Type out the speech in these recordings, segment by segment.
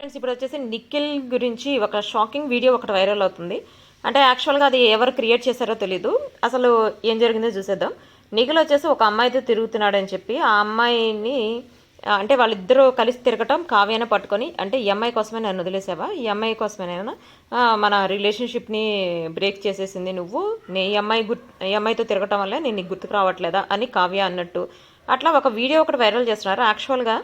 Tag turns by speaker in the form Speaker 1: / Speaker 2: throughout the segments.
Speaker 1: Friends ఇప్పుడు వచ్చేసి నిఖిల్ గురించి ఒక షాకింగ్ వీడియో ఒకటి వైరల్ అవుతుంది. అంటే యాక్చువల్గా అది ఎవరు క్రియేట్ చేశారో తెలీదు. అసలు ఏం జరిగిందో చూసేద్దాం. నిఖిల్ వచ్చేసి ఒక అమ్మాయితో తిరుగుతున్నాడని చెప్పి ఆ అమ్మాయిని అంటే వాళ్ళిద్దరూ కలిసి తిరగటం కావ్యాన పట్టుకొని అంటే ఈ అమ్మాయి కోసమే నన్ను వదిలేసావా? ఈ అమ్మాయి కోసమేనా మన రిలేషన్షిప్ని బ్రేక్ చేసేసింది నువ్వు. నే ఈ అమ్మాయి గుర్ ఈ అమ్మాయితో తిరగటం వల్ల నేను నీకు గుర్తుకు రావట్లేదా అని కావ్య అన్నట్టు. అట్లా ఒక వీడియో ఒకటి వైరల్ చేస్తున్నారు. యాక్చువల్గా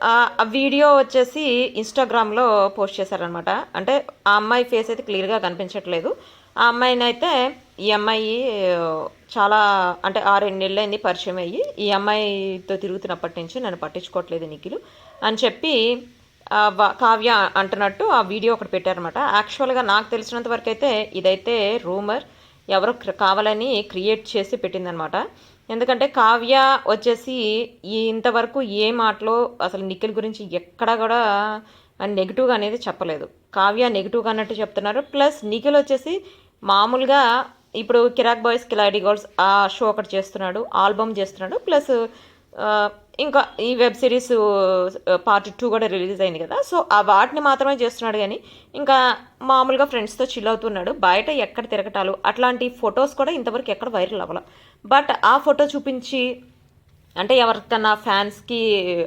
Speaker 1: ఆ వీడియో వచ్చేసి ఇన్స్టాగ్రామ్లో పోస్ట్ చేశారనమాట అంటే ఆ అమ్మాయి ఫేస్ అయితే క్లియర్గా కనిపించట్లేదు. ఆ అమ్మాయిని అయితే ఈ అమ్మాయి చాలా అంటే ఆరేడు నెలలైంది పరిచయం అయ్యి ఈ అమ్మాయితో తిరుగుతున్నప్పటి నుంచి నన్ను పట్టించుకోవట్లేదు నిఖిలు అని చెప్పి కావ్య అంటున్నట్టు ఆ వీడియో ఒకటి పెట్టారనమాట యాక్చువల్గా నాకు తెలిసినంత వరకు అయితే ఇదైతే రూమర్ ఎవరో కావాలని క్రియేట్ చేసి పెట్టిందనమాట. ఎందుకంటే కావ్య వచ్చేసి ఇంతవరకు ఏ మాటలో అసలు నిఖిల్ గురించి ఎక్కడా కూడా నెగిటివ్గా అనేది చెప్పలేదు. కావ్య నెగిటివ్గా అన్నట్టు చెప్తున్నారు. ప్లస్ నిఖిల్ వచ్చేసి మామూలుగా ఇప్పుడు కిరాక్ బాయ్స్ కిలాడీ గర్ల్స్ ఆ షో ఒకటి చేస్తున్నాడు ఆల్బమ్ చేస్తున్నాడు. ప్లస్ ఇంకా ఈ వెబ్ సిరీస్ పార్ట్ టూ కూడా రిలీజ్ అయింది కదా. సో ఆ వాటిని మాత్రమే చేస్తున్నాడు కానీ ఇంకా మామూలుగా ఫ్రెండ్స్తో చిల్ అవుతున్నాడు. బయట ఎక్కడ తిరగటాలు అట్లాంటి ఫొటోస్ కూడా ఇంతవరకు ఎక్కడ వైరల్ అవ్వలేదు బట్ ఆ ఫోటో చూపించి అంటే ఎవరికన్నా ఫ్యాన్స్కి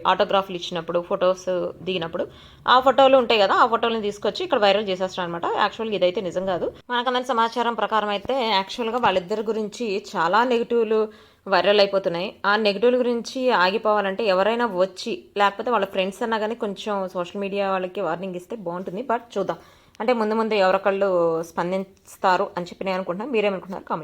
Speaker 1: ఆటోగ్రాఫ్లు ఇచ్చినప్పుడు ఫొటోస్ దిగినప్పుడు ఆ ఫోటోలు ఉంటాయి కదా ఆ ఫోటోలను తీసుకొచ్చి ఇక్కడ వైరల్ చేసేస్తారు అనమాట యాక్చువల్గా ఇదైతే నిజం కాదు. మనకు అందిన సమాచారం ప్రకారం అయితే యాక్చువల్గా వాళ్ళిద్దరి గురించి చాలా నెగిటివ్లు వైరల్ అయిపోతున్నాయి. ఆ నెగిటివ్ల గురించి ఆగిపోవాలంటే ఎవరైనా వచ్చి లేకపోతే వాళ్ళ ఫ్రెండ్స్ అన్నా కానీ కొంచెం సోషల్ మీడియా వాళ్ళకి వార్నింగ్ ఇస్తే బాగుంటుంది. బట్ చూద్దాం. అంటే ముందు ముందు ఎవరొకళ్ళు స్పందిస్తారు అని చెప్పి నేను అనుకుంటున్నాను మీరేమనుకుంటున్నారు? కామెంట్